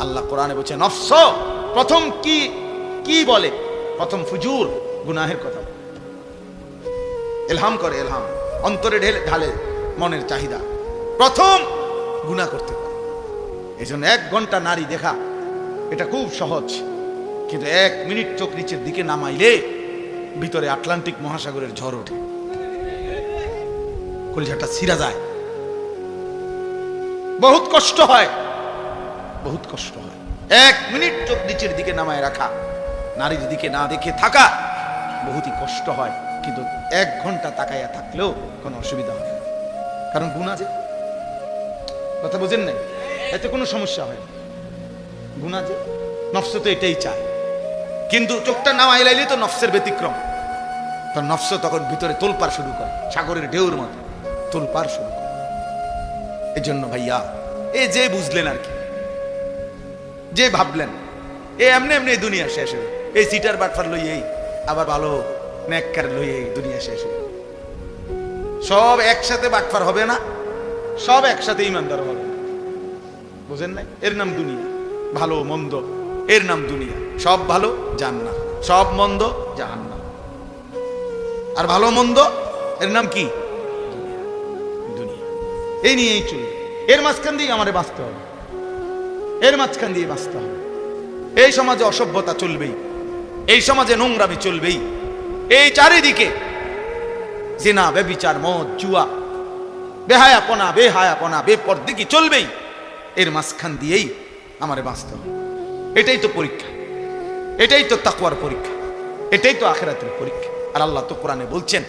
আল্লাহ কোরআনে বলছে, নফস। প্রথম কি কি বলে? প্রথম ফুজুর, গুনাহের কথা। এলহাম করে, এলহাম। অন্তরে ঢেলে, ঢালে মনের চাহিদা। প্রথম গুনাহ করতে পারে। এই জন্য এক ঘণ্টা নারী দেখা, এটা খুব সহজ। কিন্তু এক মিনিট চোখ নিচের দিকে নামাইলে ভিতরে আটলান্টিক মহাসাগরের ঝড় ওঠে। কলিঝাটা ছিঁড়া যায়। বহুত কষ্ট হয়। বহুত কষ্ট হয়। এক মিনিট চোখ নিচের দিকে নামায় রাখা। নারীর দিকে না দেখে থাকা বহুতই কষ্ট হয়, কিন্তু এক ঘণ্টা তাকাইয়া থাকলেও কোনো অসুবিধা হয় না। কারণ গুণা যে কথা বোঝেন নাই? এতে কোনো সমস্যা হয় না। গুণা যে নফস তো এটাই চায়। কিন্তু চোখটা না আইলাইলে তো নফসের ব্যতিক্রম। তার নফস তখন ভিতরে তোলপার শুরু করে, সাগরের ঢেউর মতো। তোলপার শুরু করে। এই জন্য ভাইয়া, এ যে বুঝলেন আর কি। যে ভাবলেন, এ এমনি এমনি দুনিয়া শেষ হয়ে এই সিটার বাটফার লই এই, আবার ভালো নেককার লই এই দুনিয়া শেষ হয়ে সব একসাথে বাটফার হবে না, সব একসাথে ইমানদার হবে। বুঝেন নাই? এর নাম দুনিয়া। ভালো, মন্দ, এর নাম দুনিয়া। সব ভালো, জান্নাত। সব মন্দ, জাহান্নাম। আর ভালো, মন্দ, এর নাম কি? দুনিয়া। এই নিয়েই চলবে এর মাঝখান দিয়ে আমাদের বাঁচতে হবে। এর মাঝখান দিয়ে বাঁচতে হবে। এই সমাজে অসভ্যতা চলবেই, এই সমাজে নোংরামি চলবেই, এই চারিদিকে জেনা, বেবিচার, মদ, জুয়া, বেহায়াপনা বেহায়াপনা বেপরদিকি চলবেই, এর মাঝখান দিয়েই আমারে বাঁচতে হবে। এটাই তো পরীক্ষা, এটাই তো তাকুয়ার পরীক্ষা, এটাই তো আখেরাতের পরীক্ষা। আর আল্লাহ তো কোরআনে বলছেন,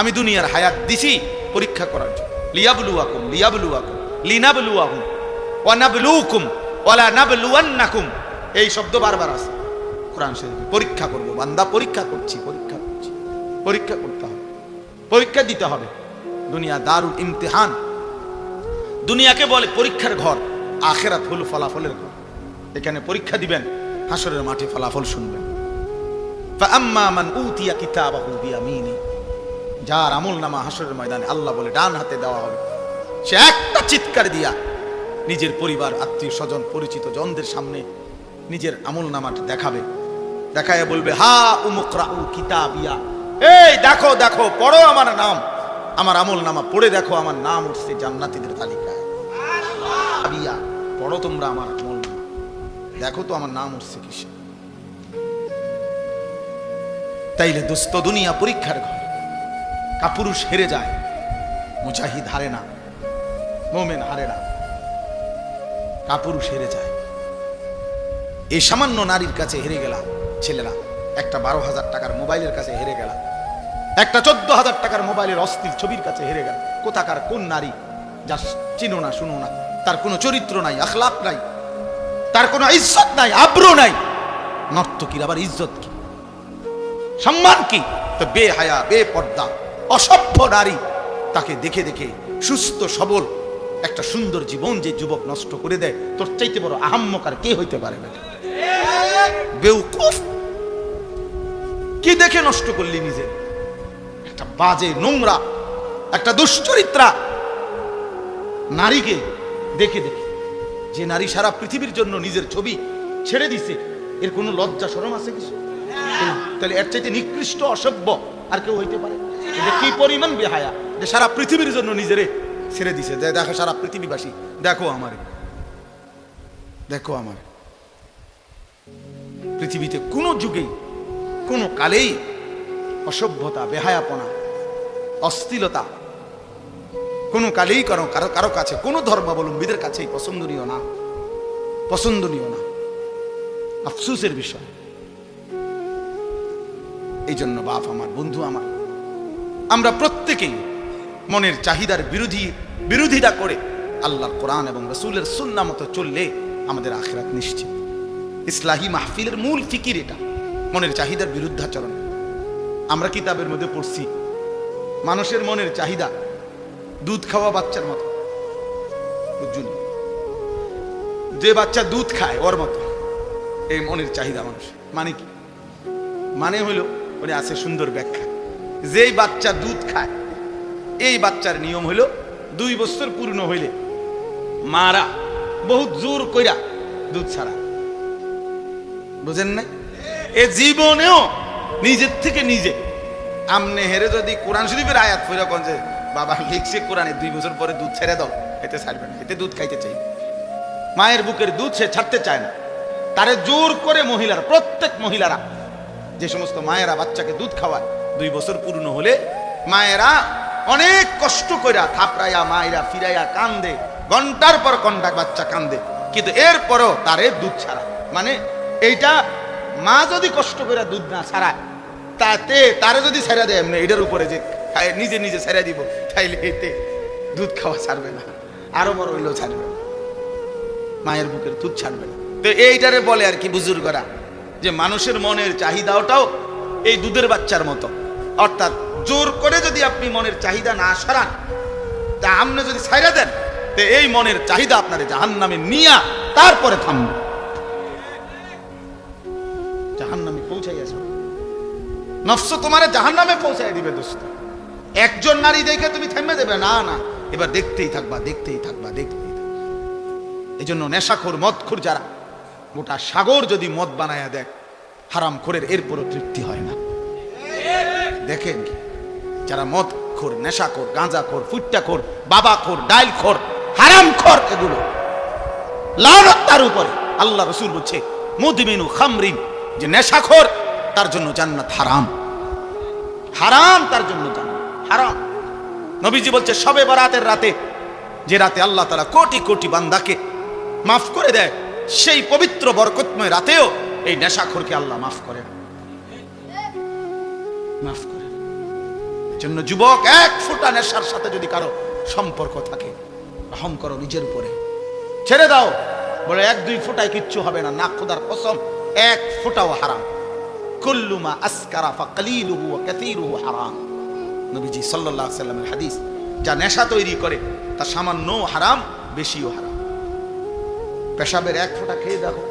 আমি দুনিয়ার হায়াত দিছি পরীক্ষা করার জন্য। লিয়াবলু আকুম লিয়াবলু আকুম লিনাবলু আকুম ওয়ানাবলুকুম ওলা নাবলুয়ান্নাকুম। এই শব্দ বারবার আছে। কোরআন শরীফ। পরীক্ষা করব, বান্দা, পরীক্ষা করছি পরীক্ষা করছি। পরীক্ষা করতে হবে। পরীক্ষা দিতে হবে। দুনিয়া দারুল ইমতিহান। দুনিয়াকে বলে পরীক্ষার ঘর। আখেরাত হল ফলাফলের ঘর। এখানে পরীক্ষা দিবেন হাসরের মাঠে ফলাফল শুনবেন। যার আমল নামা হাসরের ময়দানে আল্লাহ বলে ডান হাতে দেওয়া হবে। সে একটা চিৎকার দিয়া নিজের পরিবার, আত্মীয় স্বজন, পরিচিত জনদের সামনে নিজের আমল নামাটা দেখাবে। দেখায় বলবে, হা উমুকরা উ কিতাবিয়া। এই দেখো দেখো, পড়ো আমার নাম। আমার আমল নামা পড়ে দেখো, আমার নাম উঠছে জান্নাতিদের তালিকায়। পড়ো তোমরা আমার আমল নামা। দেখো তো আমার নাম উঠছে কিসে? তাইলে দোস্ত দুনিয়া পরীক্ষার ঘর কাপুরুষ হেরে যায়, মুজাহিদ হারে না, মোমেন হারে না। কাপুরুষ হেরে যায়। এই সামান্য নারীর কাছে হেরে গেলা ছেলেরা। একটা বারো হাজার টাকার মোবাইলের কাছে হেরে গেলা একটা চোদ্দ হাজার টাকার মোবাইলের অস্থির ছবির কাছে হেরে গেল কোথাকার কোন নারী যা চিনো না, শুনো না, তার কোনো চরিত্র নাই আখলাপ নাই, তার কোনো ইজ্জত নাই, আব্রু নাই। নর্তকীর আবার ইজ্জত কি? সম্মান কি? তো বেহায়া, বেপর্দা, অসভ্য নারী তাকে দেখে দেখে সুস্থ, সবল একটা সুন্দর জীবন যে যুবক নষ্ট করে দেয়, তোর চাইতে বড় আহাম্মকার কে হইতে পারে বেউকুফ! কি দেখে নষ্ট করলি নিজে? একটা বাজে নোংরা, একটা দুশ্চরিত্রা। নারীকে দেখে দেখে, যে নারী সারা পৃথিবীর জন্য নিজের ছবি ছেড়ে দিছে, এর কোনো লজ্জা শরম আছে কিছু? তাহলে এর চাইতে নিকৃষ্ট, অসভ্য আর কেউ হইতে পারে? কি পরিমাণ বেহায়া, যে সারা পৃথিবীর জন্য নিজেরে ছেড়ে দিছে। দেখো সারা পৃথিবীবাসী। দেখো আমারে। দেখো আমার। পৃথিবীতে কোনো যুগেই, কোনো কালেই অসভ্যতা, বেহায়াপনা অস্থিলতা কোনো কালেই কারও কারও কারও কাছে, কোনো ধর্মাবলম্বীদের কাছেই পছন্দনীয় না। পছন্দনীয় না। আফসুসের বিষয়। এই জন্য বাপ আমার, বন্ধু আমার, আমরা প্রত্যেকেই মনের চাহিদার বিরোধী বিরোধিতা করে আল্লাহর কোরআন এবং রসুলের সুন্না মতো চললে আমাদের আখেরাত নিশ্চিত। ইসলাহী মাহফিলের মূল ফিকির এটা, মনের চাহিদার বিরুদ্ধাচরণ। আমরা কিতাবের মধ্যে পড়ছি, মানুষের মনের চাহিদা দুধ খাওয়া বাচ্চার মতো। বুঝুন? যে বাচ্চা দুধ খায় ওর মতো, এই মনের চাহিদা মানুষ মানে কি? মানে হলো ওরে আছে সুন্দর ব্যাখ্যা। যেই বাচ্চা দুধ খায়, এই বাচ্চার নিয়ম হলো দুই বছর পূর্ণ হইলে মারা বহুত জোর কইরা দুধ ছাড়া। বুঝেন না এ জীবনেও নিজের থেকে নিজে আমনে হেরে যদি কোরআন শরীফের আয়াত ফিরে কোন যে, বাবা, লিখছে কোরআনে দুই বছর পরে দুধ ছেড়ে দাও, এতে ছাড়বে না, এতে দুধ খাইতে চাই। মায়ের বুকের দুধ সে ছাড়তে চায় না। তারে জোর করে মহিলারা, প্রত্যেক মহিলারা যে সমস্ত মায়েরা বাচ্চাকে দুধ খাওয়ায়, দুই বছর পূর্ণ হলে মায়েরা অনেক কষ্ট কইরা থাপড়াইয়া মায়েরা ফিরাইয়া কান্দে, ঘণ্টার পর ঘণ্টা বাচ্চা কান্দে। কিন্তু এরপরও তারে দুধ ছাড়া। মানে এইটা মা যদি কষ্ট করে দুধ না ছাড়ায়, তাতে তারে যদি ছেড়ে দেয়, এমনি এটার উপরে যে নিজে নিজে ছেড়ে দিব, তাইলে এতে দুধ খাওয়া ছাড়বে না। আরও বড় হইলেও ছাড়বে মায়ের বুকের দুধ ছাড়বে না। তো এইটারে বলে আর কি বুজুর্গরা, যে মানুষের মনের চাহিদাটাও এই দুধের বাচ্চার মতো। অর্থাৎ জোর করে যদি আপনি মনের চাহিদা না সরান, তা আপনি যদি ছাইরা দেন, তো এই মনের চাহিদা আপনার জাহান নামে নিয়া তারপরে থামবে। জাহান নামে পৌঁছাই আছে নফস তোমারে জাহান নামে পৌঁছাই দিবে, দোস্ত। একজন নারী দেখে তুমি থেমে দেবে না না। এবার দেখতেই থাকবা দেখতেই থাকবা দেখতেই থাকবা। এই জন্য নেশাখোর, মদখোর যারা গোটা সাগর যদি মদ বানায়া দেয় হারাম খোরের এরপরও তৃপ্তি হয় না। দেখেন, যারা মদ খোর নেশাখোর গাঁজা খোর, ফুট্টা খোর, বাবা খোর, ডাইল খোর, হারাম খোর এগুলো। লানত তার উপরে। আল্লাহ রসুল বলছে, মুদমিনু খামরিন যে নেশাখোর তার জন্য জান্নাত হারাম। হারাম তার জন্য জান্নাত, হারাম। নবীজি বলছে, সবে বরাতের রাতে, যে রাতে আল্লাহ তারা কোটি কোটি বান্দাকে মাফ করে দেয়, সেই পবিত্র বরকতময় রাতেও এই নেশাখোরকে আল্লাহ মাফ করে না। মাফ করে না। এজন্য যুবক, এক ফোঁটা নেশার সাথে যদি কারও সম্পর্ক থাকে, রহম করো নিজের উপরে। ছেড়ে দাও। বলে এক, দুই ফোঁটায় কিচ্ছু হবে না। না, খোদার কসম, এক ফোঁটাও হারাম। কুল্লুমা আসকারা ফাকালিলুহু ওয়া কাসীরুহু হারাম। নবীজি সাল্লাল্লাহু আলাইহি সাল্লামের হাদিস, যা নেশা তৈরি করে, তা সামান্য হারাম, বেশিও হারাম। পেশাবের এক ফোঁটা খেয়ে দেখো।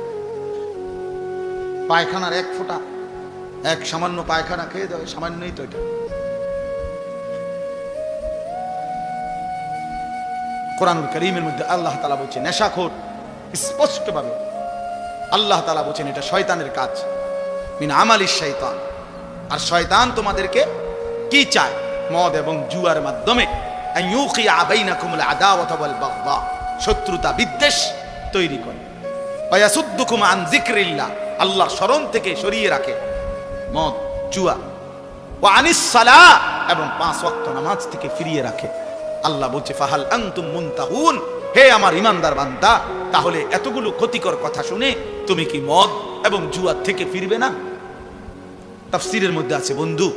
পায়খানার এক ফোঁটা এক সামান্য পায়খানা খেয়ে দাও, সামান্যই তো এটা। কোরআনুল করিমের মধ্যে আল্লাহ তালা বলছে, নেশাখোর, স্পষ্টভাবে আল্লাহ তালা বলছেন, এটা শয়তানের কাজ। মিন আমালি শয়তান। আর শয়তান তোমাদেরকে কি চায়? মদ এবং জুয়ার মাধ্যমে। শত্রুতা, বিদ্বেষ তৈরি করে। যিকরিল্লাহ। স্মরণ থেকে সরিয়ে রাখে। মদ, জুয়া ও আনিস সালাহ, এবং পাঁচ ওয়াক্ত নামাজ থেকে ফিরিয়ে রাখে। আল্লাহ বলছে, ফাহাল আনতুম মুনতাহুন? হে আমার ইমানদার বান্দা, তাহলে এতগুলো ক্ষতিকর কথা শুনে তুমি কি মদ এবং জুয়া থেকে ফিরবে না? তাফসিরের মধ্যে আছে, বন্ধু,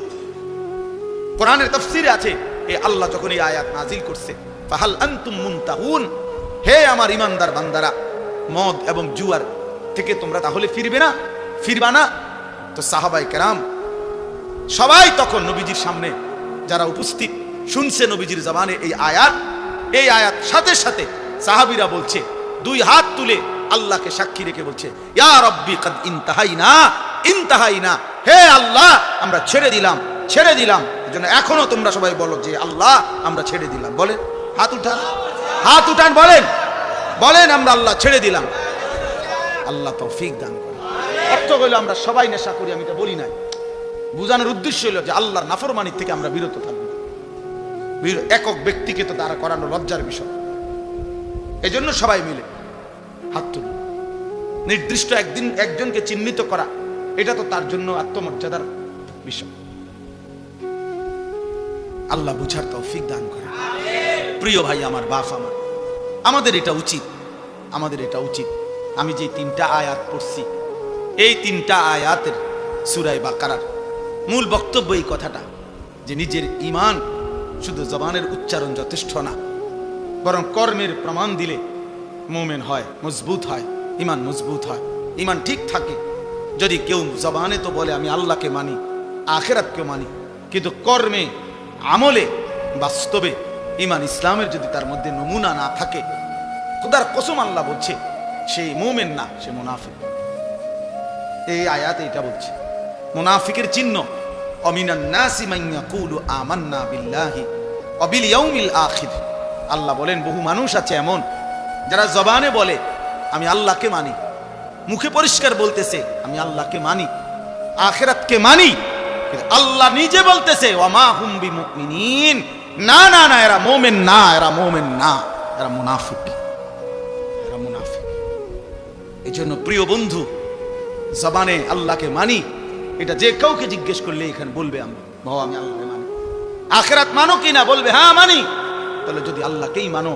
কোরআনের তাফসিরে আছে, এ আল্লাহ যখন এই আয়াত নাজিল করছে, ফাহাল আনতুম মুনতাহুন? হে আমার ইমানদার বান্দারা, মদ এবং জুয়ার থেকে তোমরা তাহলে ফিরবে না? ফিরবা না? তো সাহাবাই কেরাম, সবাই তখন নবীজির সামনে যারা উপস্থিত, শুনছে নবীজির জবানে এই আয়াত। এই আয়াত সাথে সাথে সাহাবিরা বলছে, দুই হাত তুলে আল্লাহকে সাক্ষী রেখে বলছে কদ ইনতাহাইনা ইনতাহাইনা, হে আল্লাহ, আমরা ছেড়ে দিলাম ছেড়ে দিলাম। এখনও তোমরা সবাই বলো যে, আল্লাহ, আমরা ছেড়ে দিলাম। বলেন, হাত উঠান হাত উঠান, বলেন বলেন, আমরা আল্লাহ ছেড়ে দিলাম। আল্লাহ তৌফিক দান হইল, আমরা সবাই নেশা করি, আমি এটা বলি নাই। বুঝানোর উদ্দেশ্য হলো যে আল্লাহর নাফরমানির থেকে আমরা বিরত থাকব। একক ব্যক্তিকে তো তারা করানো লজ্জার বিষয়। এজন্য সবাই মিলে হাত তুলুন। নির্দিষ্ট একদিন একজনকে চিহ্নিত করা, এটা তো তার জন্য আত্মমর্যাদার বিষয়। আল্লাহ বুঝার তৌফিক দান করে প্রিয় ভাই, আমার বাপ, আমার। আমাদের এটা উচিত। আমাদের এটা উচিত। আমি যে তিনটা আয়াত পড়ছি এই তিনটা আয়াতের সুরাই বাকারার মূল বক্তব্য এই কথাটা, যে নিজের ইমান শুধু জবানের উচ্চারণ যথেষ্ট না, বরং কর্মের প্রমাণ দিলে মোমেন হয়, মজবুত হয় ইমান মজবুত হয়। ইমান ঠিক থাকে। যদি কেউ জবানে তো বলে, আমি আল্লাহকে মানি আখেরাতকে মানি, কিন্তু কর্মে, আমলে, বাস্তবে ইমান ইসলামের যদি তার মধ্যে নমুনা না থাকে, খুদার কসম আল্লাহ বলছে সেই মোমেন না, সে মুনাফিক। এই আয়াত এটা বলছে, মুনাফিকের চিহ্ন আল্লাহ বলেন, বহু মানুষ আছে এমন, যারা জবানে বলে, আমি আল্লাহকে মানি। মুখে পরিষ্কার বলতেছে, আমি আল্লাহকে মানি। আখেরাতকে মানি আল্লাহ নিজে বলতেছে ওমা হুম বিমুমিনিন। না না না, এরা মোমেন না, এরা মোমেন না, এরা মুনাফিক। এরা মুনাফিক। এই জন্য প্রিয় বন্ধু জবানে আল্লাহকে মানি, এটা যে কাউকে জিজ্ঞেস করলে এখানে বলবে আমি বাবা, আমি আল্লাহকে মানি। আখেরাত মানো কি না বলবে? হ্যাঁ মানি। তাহলে যদি আল্লাহকেই মানো,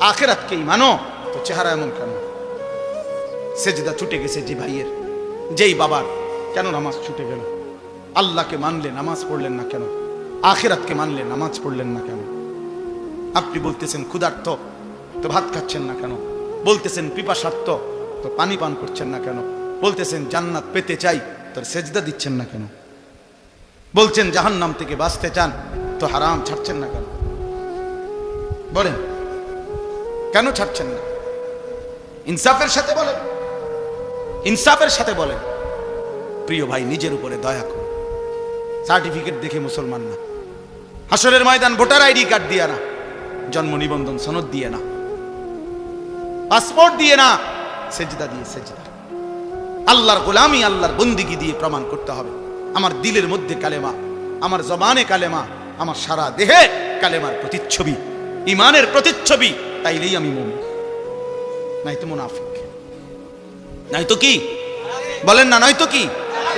আখেরাতকেই মানো, তো চেহারা এমন কেন? সেজদা ছুটে গেছে যে ভাইয়ের, যেই বাবার। কেন নামাজ ছুটে গেল? আল্লাহকে মানলে নামাজ পড়লেন না কেন? আখেরাতকে মানলে নামাজ পড়লেন না কেন? আপনি বলতেছেন ক্ষুধার্ত, তো ভাত খাচ্ছেন না কেন? বলতেছেন পিপাসার্থ, তো পানি পান করছেন না কেন? বলতেছেন, জান্নাত পেতে চাই, তোর সেজদা দিচ্ছেন না কেন? বলছেন, জাহান্নাম থেকে বাঁচতে চান, তো হারাম, ছাড়ছেন না কেন? বলেন, কেন ছাড়ছেন না? ইনসাফের সাথে বলেন, ইনসাফের সাথে বলেন, প্রিয় ভাই, নিজের উপরে দয়া করুন সার্টিফিকেট দেখে মুসলমান না। হাসরের ময়দান ভোটার আইডি কার্ড দিয়ে না। জন্ম নিবন্ধন সনদ দিয়ে না। পাসপোর্ট দিয়ে না। সেজদা দিয়ে সেজদা। আল্লাহর গোলামি আল্লাহর বন্দিগি দিয়ে প্রমাণ করতে হবে। আমার দিলের মধ্যে কালেমা, আমার জবানে কালেমা, আমার সারা দেহে কালেমার প্রতিচ্ছবি ইমানের প্রতিচ্ছবি, তাইলেই আমি মন নাই তো মুনাফিক। নাই তো কি? বলেন না নয় তো কি?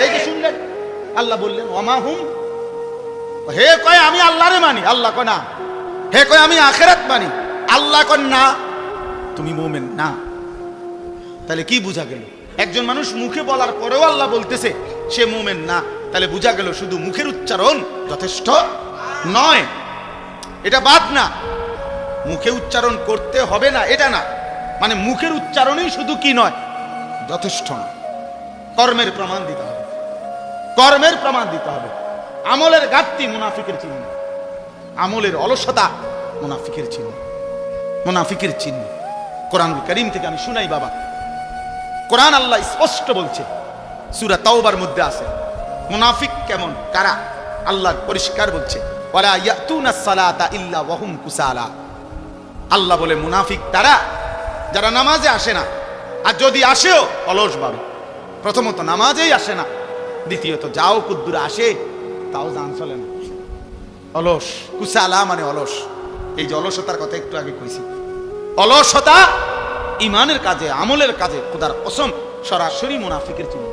এই যে শুনলেন, আল্লাহ বললেন ওমা হুম? হে কয়, আমি আল্লাহরে মানি। আল্লাহ কয়, না। হে কয়, আমি আখেরাত মানি। আল্লাহ কয়, না। তুমি মোমেন, না। তাহলে কি বোঝা গেল? একজন মানুষ মুখে বলার পরেও আল্লাহ বলতেছে, সে মোমেন না। তাহলে বোঝা গেল শুধু মুখের উচ্চারণ যথেষ্ট নয়। এটা বাদ না, মুখে উচ্চারণ করতে হবে না, এটা না। মানে মুখের উচ্চারণই শুধু কি নয়, যথেষ্ট না কর্মের প্রমাণ দিতে হবে। কর্মের প্রমাণ দিতে হবে। আমলের ঘাটতি মুনাফিকের চিহ্ন। আমলের অলসতা মুনাফিকের চিহ্ন। মুনাফিকের চিহ্ন। কোরআন করিম থেকে আমি শুনাই, বাবা। কোরআন আল্লাহ স্পষ্ট বলছে। সুরা তাওবার মধ্যে আছে। মুনাফিক কেমন? কারা? আল্লাহ পরিষ্কার বলছে কুসালা। আল্লাহ বলে, মুনাফিক তারা, যারা নামাজে আসে না। আর যদি আসেও, অলস ভাবে প্রথমত নামাজেই আসে না। দ্বিতীয়ত, যাও কুদ্দুর আসে, তাও জান চলে না। অলস। কুসালা মানে অলস। এই যে অলসতার কথা একটু আগে কইছি। অলসতা ইমানের কাজে আমলের কাজে খোদার অসম সরাসরি মুনাফিকের চিহ্ন।